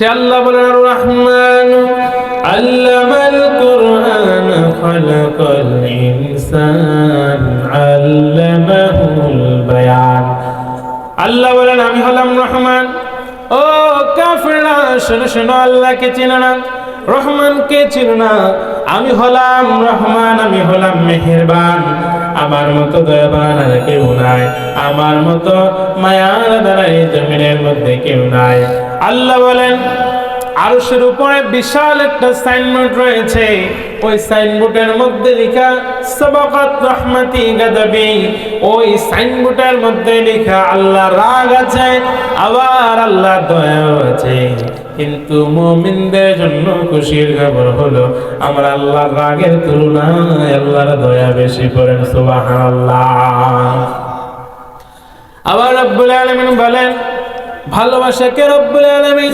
সে আল্লাহ বলেন, আর রহমান, আল্লামাল কুরআন খালাকাল ইনসান আল্লাহ বলেন, আমি হলাম রহমান। ও কাফেররা, শোনো শোনো, আল্লাহকে চিনো না, রহমানকে চিনো না। আমি হলাম রহমান, আমি হলাম মেহেরবান। আমার মতো দয়াবান আর কেউ নাই। আমার মতো মায়ার দ্বারা এই জমিনের মধ্যে কেউ নাই। আল্লাহ বলেন, আরশের উপরে বিশাল একটা সাইনবোর্ড রয়েছে। ওই সাইনবোর্ডের মধ্যে লেখা, সবাকাত রহমাতি গাদাবি। ওই সাইনবোর্ডের মধ্যে লেখা, আল্লাহ রাগ আছে, আবার আল্লাহ দয়া আছে। কিন্তু মুমিনদের জন্য খুশির খবর হলো, আমরা আল্লাহর রাগের তুলনায় আল্লাহর দয়া বেশি করেন সুবহানাল্লাহ। আবার রব্বুল আলামিন বলেন ভালোবাসাকে রব্বুল আলমী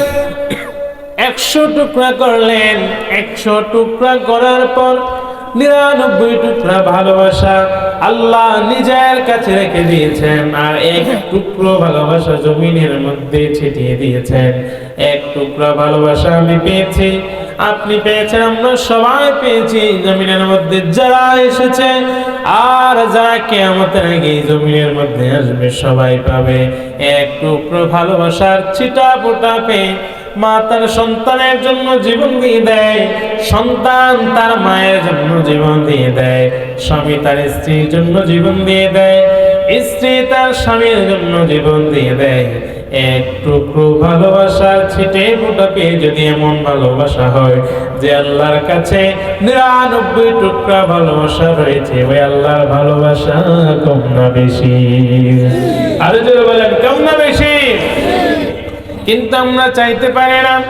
একশো টুকরা করলেন, একশো টুকরা করার পর নিরানব্বই টুকরা ভালোবাসা আল্লাহ নিজের কাছে রেখে দিয়েছেন আর এক টুকরো ভালোবাসা জমিনের মধ্যে ছিটিয়ে দিয়েছেন। এক টুকরা ভালোবাসা আমি পেয়েছি আপনি পেয়েছেন, আমরা সবাই পেয়েছি। জমিনের মধ্যে যারা এসেছে, আর যারা কেয়ামতের আগে জমিনের মধ্যে আসবে, সবাই পাবে। এক টুকরো ভালোবাসার ছিটা পোটা পেয়ে মা তার সন্তানের জন্য জীবন দিয়ে দেয়, সন্তান তার মায়ের জন্য জীবন দিয়ে দেয়, স্বামী তার স্ত্রীর জন্য জীবন দিয়ে দেয়, স্ত্রী তার স্বামীর জন্য জীবন দিয়ে দেয়। এক টুকরো ভালোবাসার ছিটে ফোটা যদি এমন ভালোবাসা হয় যে আল্লাহর কাছে নিরানব্বই টুকরা ভালোবাসা রয়েছে, ওই আল্লাহর ভালোবাসা কম না বেশি? আরও জোরে বলেন, কম না বেশি? কিন্তু আমরা চাইতে পারি না।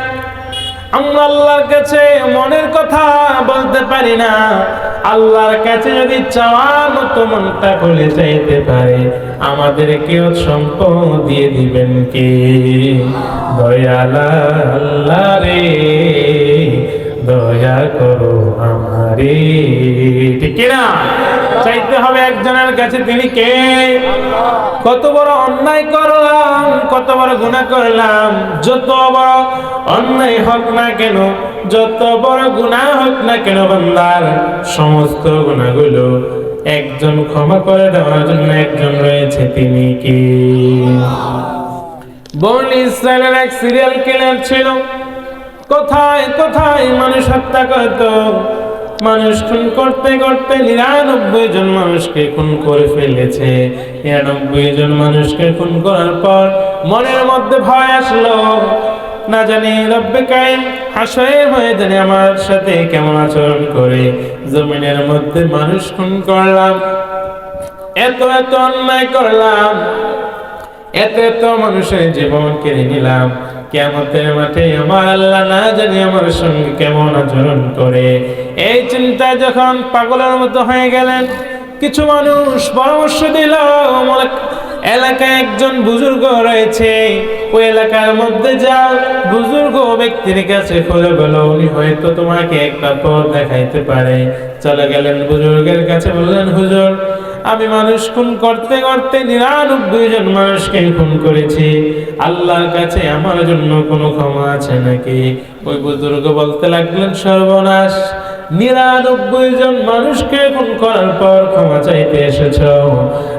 আমরা আল্লাহর কাছে মনের কথা বলতে পারি না। আল্লাহর কাছে যদি চাওয়ার মতো মনটা খুলে চাইতে পারে, আমাদের কেউ সম্পদ দিয়ে দিবেন কে? দয়ালা আল্লাহ রে। দয়া করো আমারে। ঠিক না চাইতে হবে একজনের কাছে তিনি কে? কত বড় অন্যায় করলাম, কত বড় গুনাহ করলাম, যত বড় অন্যায় হোক না কেন, যত বড় গুনাহ হোক না কেন বান্দার সমস্ত গুণাগুলো একজন ক্ষমা করে দেওয়ার জন্য একজন রয়েছে তিনি কি? বন ইসরায়েলের এক সিরিয়াল কিলার ছিল। কোথায় কোথায় মানুষ হত্যা করত? মানুষ খুন করতে করতে নিরানব্বই জন মানুষকে খুন করে ফেলেছে। নিরানব্বই জন মানুষকে খুন করার পর মনের মধ্যে ভয় আসলো। না জানি রব্বে কায়েম হাসয়ে হয়ে জানি আমার সাথে কেমন আচরণ করে। জমিনের মধ্যে মানুষ খুন করলাম। এত এত অন্যায় করলাম। এত এত মানুষের জীবন কেড়ে নিলাম। কেমতের মাঠে আমার আল্লাহ না জানি আমার সঙ্গে কেমন আচরণ করে। এই চিন্তা যখন পাগলের মতো হয়ে গেলেন, কিছু মানুষ পরামর্শ দিল এলাকায় একজন বুজুর্গ রয়েছে। ওই এলাকার মধ্যে যাও, বুজুর্গ ব্যক্তির কাছে খোঁজে বলো, উনি হয়তো তোমাকে একটা পথ দেখাইতে পারে। চলে গেলেন বুজুর্গের কাছে, বললেন, হুজুর আমি মানুষ খুন করতে করতে নিরানব্বই জন মানুষকে খুন করেছি। আল্লাহর কাছে আমার জন্য কোনো ক্ষমা আছে নাকি? ওই বুজুর্গ বলতে লাগলেন, সর্বনাশ, নিরানব্বই জন মানুষকে খুন করার পর ক্ষমা চাইতে এসেছ।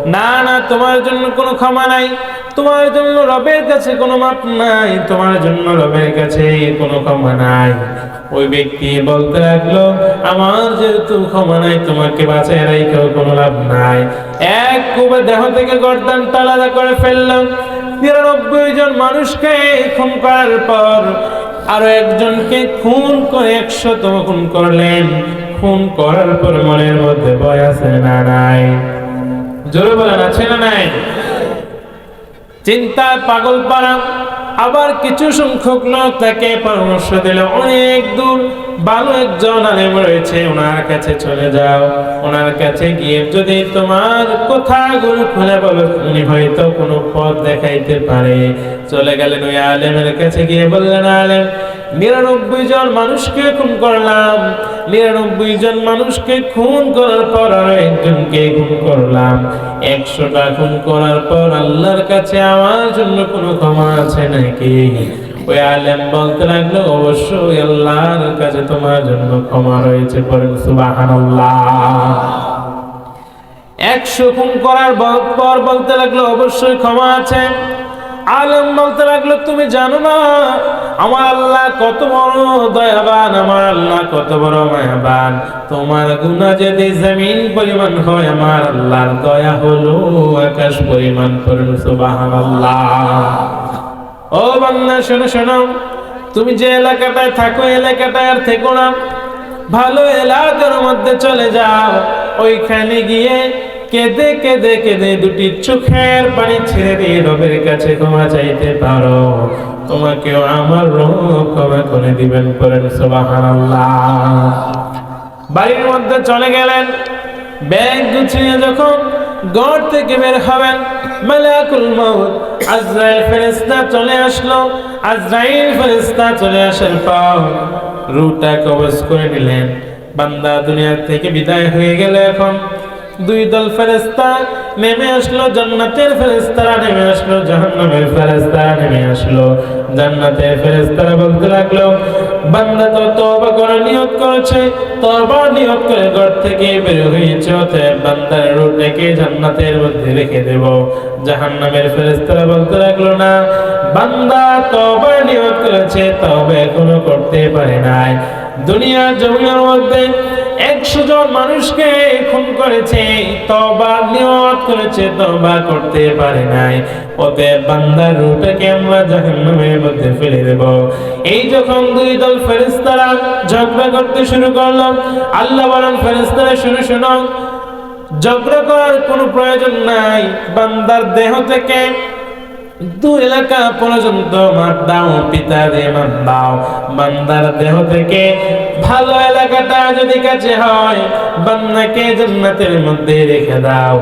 না না, তোমার জন্য কোনো ক্ষমা নাই। তোমার জন্য রবের কাছে কোনো মাপ নাই। তোমার জন্য রবের কাছে কোনো ক্ষমা নাই। ওই ব্যক্তি বলতে লাগল, আমার যেহেতু ক্ষমা নাই, তোমাকে বাঁচায় রাইকেও কোনো লাভ নাই। এক কুবে দেহ থেকে গর্দান আলাদা করে ফেললাম নিরানব্বই জন মানুষকে খুন করার পর আরও একজনকে খুন করে একশতম খুন করলেন। খুন করার পর মনের মধ্যে ভয় আছে না নাই? জোরে বলেন, আছে না নাই? চিন্তায় পাগল পাড়া। আবার কিছু সংখ্যক লোক তাকে পরামর্শ দিল অনেক দূর। ভালো একজন আলেম রয়েছে, ওনার কাছে চলে যাও। ওনার কাছে গিয়ে যদি তোমার কথাগুলো খুলে বলো, উনি হয়তো কোনো পথ দেখাইতে পারে। চলে গেলেন ওই আলেমের কাছে গিয়ে বললেন, আলেম, নিরানব্বই জন মানুষকে খুন করলাম। নিরানব্বই জন মানুষকে খুন করার পর আরও একজনকে খুন করলাম। একশোটা খুন করার পর আল্লাহর কাছে আমার জন্য কোনো ক্ষমা আছে নাকি? ওই আলেম বলতে লাগল, অবশ্যই আল্লাহর কাছে তোমার জন্য ক্ষমা রয়েছে পরেন সুবহানাল্লাহ। একশো খুন করার পর বলতে লাগল, অবশ্যই ক্ষমা আছে। আলম বলতে লাগল, তুমি জানো না, আমার আল্লাহ কত বড় দয়াবান, আমার আল্লাহ কত বড় মায়াবান। তোমার গুণা যদি জমিন পরিমাণ হয়, আমার আল্লাহর দয়া হলো আকাশ পরিমাণ করুন সুবহানাল্লাহ। ও বাংলা শোনো শোনো। তুমি যে এলাকাটায় থাকো এলাকাটায় আর থেকো না। ভালো এলাকার মধ্যে চলে যাও। ওইখানে গিয়ে কেঁদে কেঁদে কেঁদে দুটি চোখের পানি ছেড়ে দিয়ে রবের কাছে ক্ষমা চাইতে পারো। তোমাকেও আমার রব ক্ষমা করে দিবেন করেন সুবহানাল্লাহ। বাড়ির মধ্যে চলে গেলেন। ব্যাগ গুছিয়ে যখন ঘর থেকে বের হবেন মালাকুল মাউত। আজরাইল ফেরেশতা চলে আসলো। আজরাইল ফেরেশতা চলে আসার পর রুটা কবজ করে নিলেন। বান্দা দুনিয়া থেকে বিদায় হয়ে গেল এখন। দুই দল ফেরেশতা নেমে আসলো, জান্নাতের ফেরেস্তারা নেমে আসলো, জাহান্নামের ফেরেস্তারা নেমে আসলো। জান্নাতের ফেরেস্তারা বলতে লাগল, বান্দা তো তওবা করার নিয়ত করেছে, তওবা নিয়ত করে ঘর থেকে বের হয়েছে, অতএব বান্দার রুটটাকে জান্নাতের মধ্যে রেখে দেব। জাহান্নামের ফেরেস্তারা বলতে লাগল, না, বান্দা তওবা নিয়ত করেছে তবে এখনও করতে পারে নাই। দুনিয়ার জমিনের মধ্যে একশো জন মানুষকে খুন করেছে তবা নিয়ত করেছে তবা করতে পারে নাই। ওতে বান্দার রুটাকে আমরা জাহান্নামের মধ্যে ফেলে দেব। এই যখন দুই দল ফেরেশতারা ঝগড়া করতে শুরু করল, আল্লাহ বলেন, ফেরেশতারা শুনে শোনো, ঝগড়া করার কোনো প্রয়োজন নাই। বান্দার দেহ থেকে দু এলাকা পর্যন্ত মার দাও, পিতা দিয়ে মার দাও। বান্দার দেহ থেকে ভালো এলাকাটা যদি কাছে হয়, বান্দাকে জান্নাতের মধ্যে রেখে দাও।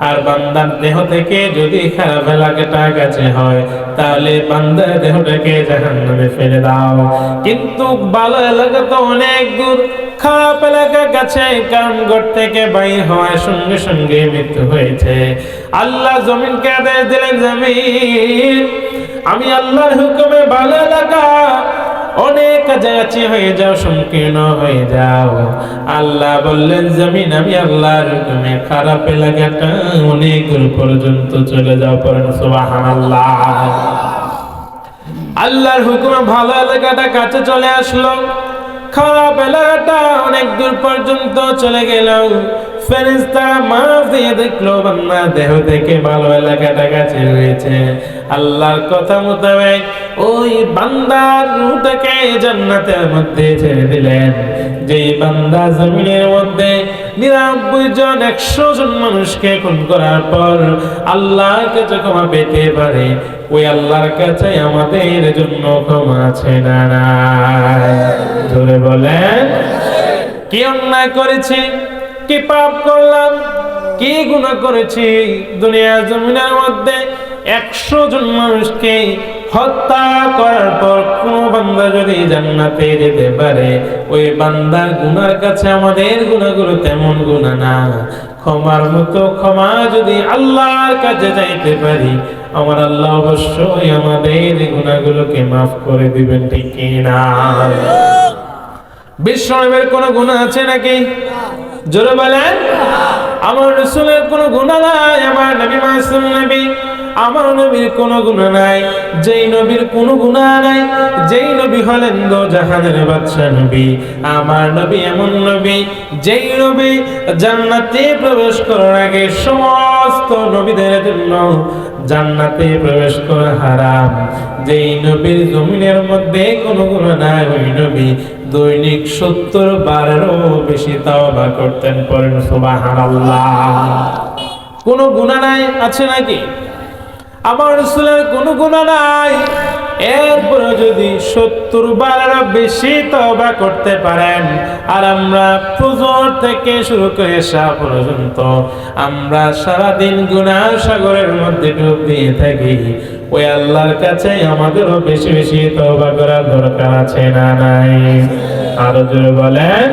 আর বান্দার দেহ থেকে যদি খারাপ এলাকাটা কাছে হয়, তাহলে বান্দার দেহটাকে জাহান্নামে ফেলে দাও। কিন্তু ভালো এলাকা তো অনেক দূর। খারাপ এলাকা কাছে কারণ ঘর থেকে বাইর হওয়ার সঙ্গে সঙ্গে মৃত্যু হয়েছে। আল্লাহ জমিনকে আদেশ দিলেন, জমিন, আমি আল্লাহর হুকুমে ভালো এলাকা অনেক কাছাকাছি হয়ে যাও, সংকীর্ণ হয়ে যাও। আল্লাহ বললেন, জমিন আমি আল্লাহর হুকুমে খারাপ এলাকাটা অনেক দূর পর্যন্ত চলে যাও পড়েন, সুবহানাল্লাহ। আল্লাহর হুকুমে ভালো এলাকাটা কাছে চলে আসলো। খারাপ এলাকাটা অনেক দূর পর্যন্ত চলে গেল। ফেরেস্তা মাফ দিয়ে দেখল বান্না দেহ থেকে ভালো এলাকাটা কাছে হয়েছে আল্লাহর কথা মোতাবেক ওই বান্দার রুটাকে জান্নাতের মধ্যে ছেড়ে দিলেন। যেই বান্দা জমিনের মধ্যে নিরানব্বই জন, একশো জন মানুষকে খুন করার পর আল্লাহর কাছে ক্ষমা পেতে পারে, ওই আল্লাহর কাছে আমাদের জন্য ক্ষমা আছে না ধরে বলেন, কি অন্যায় করেছি? কি পাপ করলাম? কি গুণা করেছি? দুনিয়া জমিনের মধ্যে একশো জন মানুষকে হত্যা করার পর কোন বান্দা যদি জান্নাতে যেতে পারে ওই বান্দার গুনার কাছে আমাদের গুণাগুলো তেমন গুণা না। ক্ষমার মতো ক্ষমা যদি আল্লাহর কাছে যাইতে পারি আমার আল্লাহ অবশ্যই আমাদের গুণাগুলোকে মাফ করে দিবেন ঠিক না বিশ্বনবের কোনো গুণা আছে নাকি? জোরে বলেন, আমার রসুলের কোনো গুণা নাই, আমার নবী মাসুম নবী, আমার নবীর কোনো গুণা নাই, যেই নবীর কোনো গুণা নাই, যেই নবী হলেন দো জাহানের বাদশা নবী, আমার নবী এমন নবী, যেই নবী জান্নাতে প্রবেশ করার আগে সমস্ত নবীদের জন্য জান্নাতে প্রবেশ করা হারাম। যেই নবীর জমিনের মধ্যে কোনো গুণ নাই, ওই নবী দৈনিক সত্তর বারেরও বেশি তাও তাওবা করতেন পরেন সুবহানাল্লাহ। কোনো গুণা নাই, আছে নাকি? আমার রসুলের কোনো গুণা নাই। এরপরে যদি সত্তর বারের বেশি তবা করতে পারেন, আর আমরা পুজোর থেকে শুরু করে সা পর্যন্ত আমরা সারাদিন গুনাহ সাগরের মধ্যে ডুব দিয়ে থাকি। ওই আল্লাহর কাছে আমাদেরও বেশি বেশি তবা করার দরকার আছে না নাই? আরও জোরে বলেন।